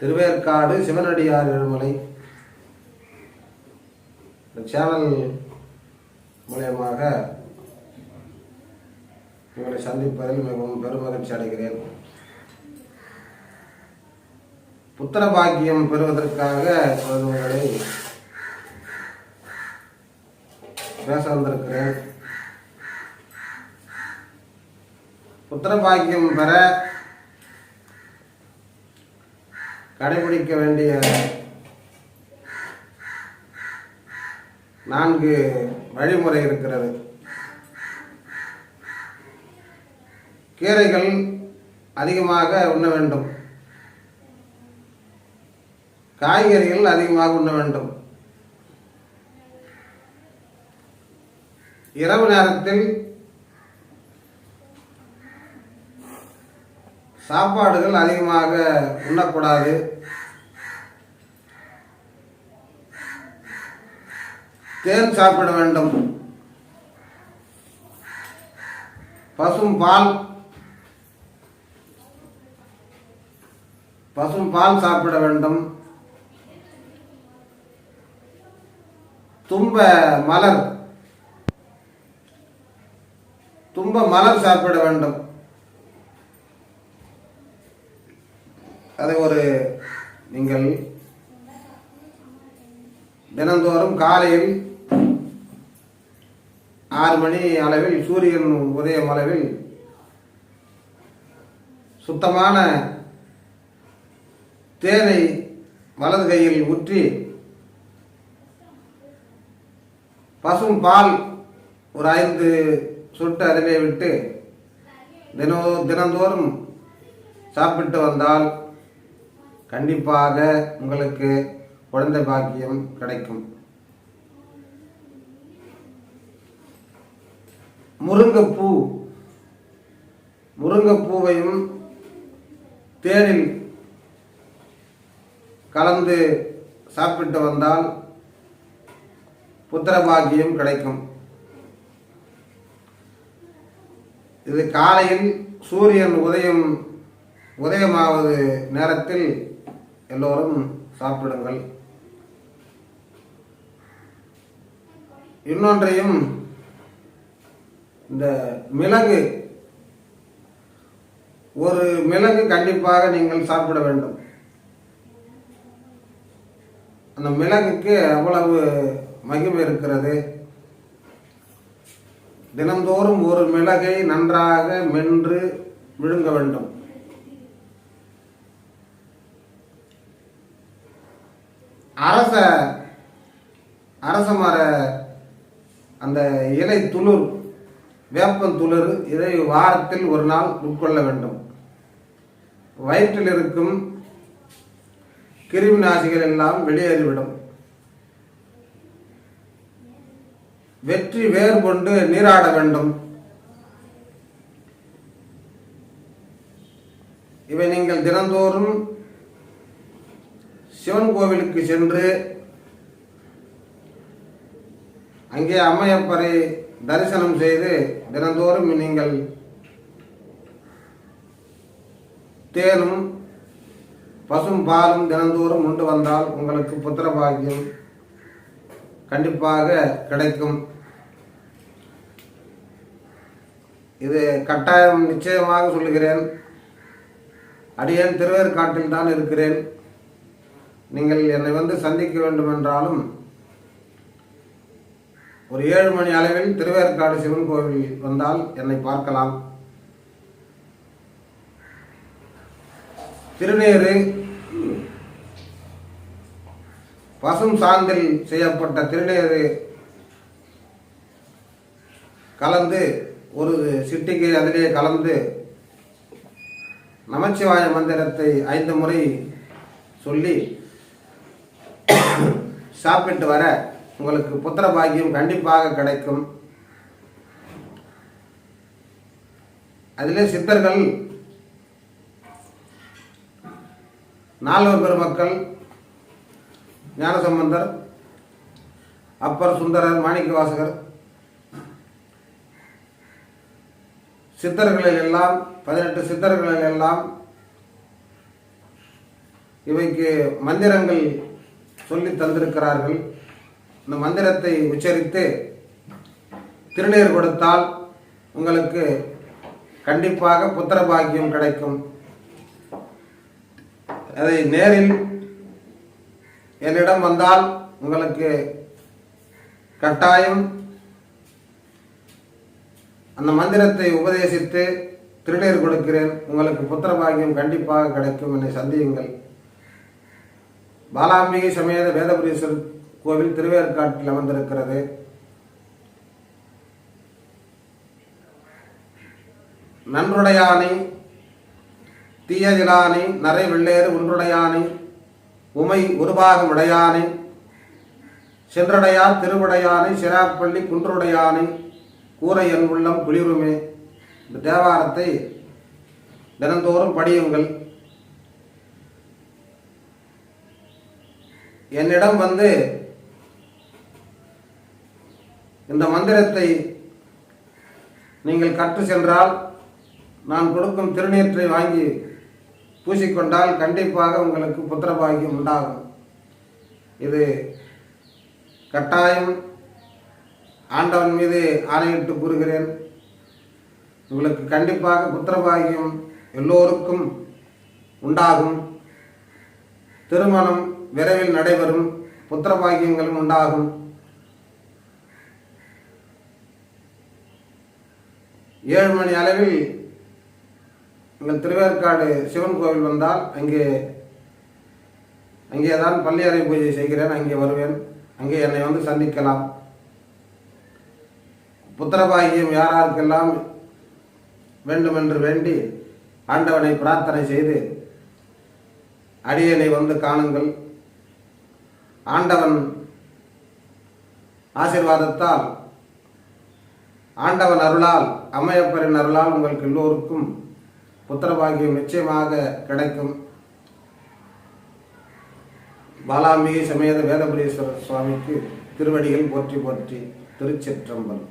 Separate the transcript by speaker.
Speaker 1: திருவேற்காடு சிவனடியார் எழுமலை இந்த சேனல் மூலயமாக உங்களை சந்திப்பதில் மிகவும் பெருமகிழ்ச்சி அடைகிறேன். புத்திர பாக்கியம் பெறுவதற்காக உங்களை பேச வந்திருக்கிறேன். புத்திர பாக்கியம் பெற கடைபிடிக்க வேண்டிய நான்கு வழிமுறை இருக்கிறது. கீரைகள் அதிகமாக உண்ண வேண்டும். காய்கறிகள் அதிகமாக உண்ண வேண்டும். இரவு நேரத்தில் சாப்பாடுகள் அதிகமாக உண்ணக்கூடாது. தேன் சாப்பிட வேண்டும். பசும் பால் பசும் பால் சாப்பிட வேண்டும். தும்ப மலர் தும்ப மலர் சாப்பிட வேண்டும். அதை ஒரு நீங்கள் தினந்தோறும் காலையில் ஆறு மணி அளவில் சூரியன் உதயம் அளவில் சுத்தமான தேனை வலது கையில் ஊற்றி பசும் பால் ஒரு ஐந்து சொட்டு அருகே விட்டு தினோ தினந்தோறும் சாப்பிட்டு வந்தால் கண்டிப்பாக உங்களுக்கு குழந்தை பாக்கியம் கிடைக்கும். முருங்கைப்பூ. முருங்கைப்பூவையும் தேனில் கலந்து சாப்பிட்டு வந்தால் புத்திர பாக்கியம் கிடைக்கும். இது காலையில் சூரியன் உதயம் உதயமாவது நேரத்தில் எல்லோரும் சாப்பிடுங்கள். இன்னொன்றையும் இந்த மிளகு. ஒரு மிளகு கண்டிப்பாக நீங்கள் சாப்பிட வேண்டும். அந்த மிளகுக்கு அவ்வளவு மகிமை இருக்கிறது. தினந்தோறும் ஒரு மிளகை நன்றாக மென்று விழுங்க வேண்டும். அரச அரச மர அந்த இலை துளிர் வேப்பன் துளிர் இதை வாரத்தில் ஒரு நாள் உட்கொள்ள வேண்டும். வயிற்றில் இருக்கும் கிருமி நாசிகள் எல்லாம் வெளியேறிவிடும். வெற்றி வேர் கொண்டு நீராட வேண்டும். இவை நீங்கள் தினந்தோறும் சிவன் கோவிலுக்கு சென்று அங்கே அம்மையப்பரை தரிசனம் செய்து தினந்தோறும் நீங்கள் தேனும் பசும் பாலும் தினந்தோறும் உண்டு வந்தால் உங்களுக்கு புத்திர பாக்கியம் கண்டிப்பாக கிடைக்கும். இது கட்டாயம் நிச்சயமாக சொல்லுகிறேன். அடியேன் திருவேற்காட்டில் தான் இருக்கிறேன். நீங்கள் என்னை வந்து சந்திக்க வேண்டும் என்றாலும் ஒரு ஏழு மணி அளவில் திருவேற்காடு சிவன் கோவில் வந்தால் என்னை பார்க்கலாம். திருநேறு பசும் சாந்தில் செய்யப்பட்ட திருநேறு கலந்து ஒரு சிட்டிகை அதிலே கலந்து நமச்சிவாய மந்திரத்தை ஐந்து முறை சொல்லி சாப்பிட்டு வர உங்களுக்கு புத்திர பாக்கியம் கண்டிப்பாக கிடைக்கும். அதிலே சித்தர்கள் நால்வர் பெருமக்கள் ஞானசம்பந்தர் அப்பர் சுந்தரர் மாணிக்கவாசகர் சித்தர்களில் எல்லாம் பதினெட்டு சித்தர்களில் எல்லாம் இவைக்கு மந்திரங்கள் சொல்லி தந்திருக்கிறார்கள். இந்த மந்திரத்தை உச்சரித்து திருநீர் கொடுத்தால் உங்களுக்கு கண்டிப்பாக புத்திர பாக்கியம் கிடைக்கும். அதை நேரில் என்னிடம் வந்தால் உங்களுக்கு கட்டாயம் அந்த மந்திரத்தை உபதேசித்து திருநீர் கொடுக்கிறேன். உங்களுக்கு புத்திர பாக்கியம் கண்டிப்பாக கிடைக்கும். என்னை சந்தியுங்கள். பாலாம்பிகை சமேத வேதபுரீஸ்வரர் கோவில் திருவேற்காட்டில் அமர்ந்திருக்கிறது. நன்றுடையானை தீயதிலானை நரை வெள்ளேறு ஒன்றுடையானை உமை உருபாகம் உடையானை சென்றடையார் திருவுடையானை சிராப்பள்ளி குன்றுடையானை கூரை என் உள்ளம் குளிருமே. இந்த தேவாரத்தை தினந்தோறும் படியுங்கள். என்னிடம் வந்து இந்த மந்திரத்தை நீங்கள் கற்று சென்றால் நான் கொடுக்கும் திருநீற்றை வாங்கி பூசிக்கொண்டால் கண்டிப்பாக உங்களுக்கு புத்திரபாகியம் உண்டாகும். இது கட்டாயம் ஆண்டவன் மீது ஆணையிட்டு கூறுகிறேன். உங்களுக்கு கண்டிப்பாக புத்திரபாகியம் எல்லோருக்கும் உண்டாகும். திருமணம் விரைவில் நடைபெறும் புத்திரபாகியங்களும் உண்டாகும். ஏழு மணி அளவில் எங்கள் திருவேற்காடு சிவன் கோவில் வந்தால் அங்கே அங்கே தான் பள்ளியறை பூஜை செய்கிறேன் அங்கே வருவேன் அங்கே என்னை வந்து சந்திக்கலாம். புத்திரபாகியம் யாராருக்கெல்லாம் வேண்டுமென்று வேண்டி ஆண்டவனை பிரார்த்தனை செய்து அடியனை வந்து காணுங்கள். ஆண்டவன் ஆசீர்வாதத்தால் ஆண்டவன் அருளால் அம்மையப்பரின் அருளால் உங்களுக்கு எல்லோருக்கும் புத்திரபாகியம் நிச்சயமாக கிடைக்கும். பாலாம்பிகை சமேத வேதபுரீஸ்வரர் சுவாமிக்கு திருவடிகள் போற்றி போற்றி திருச்சிற்றம்பலம்.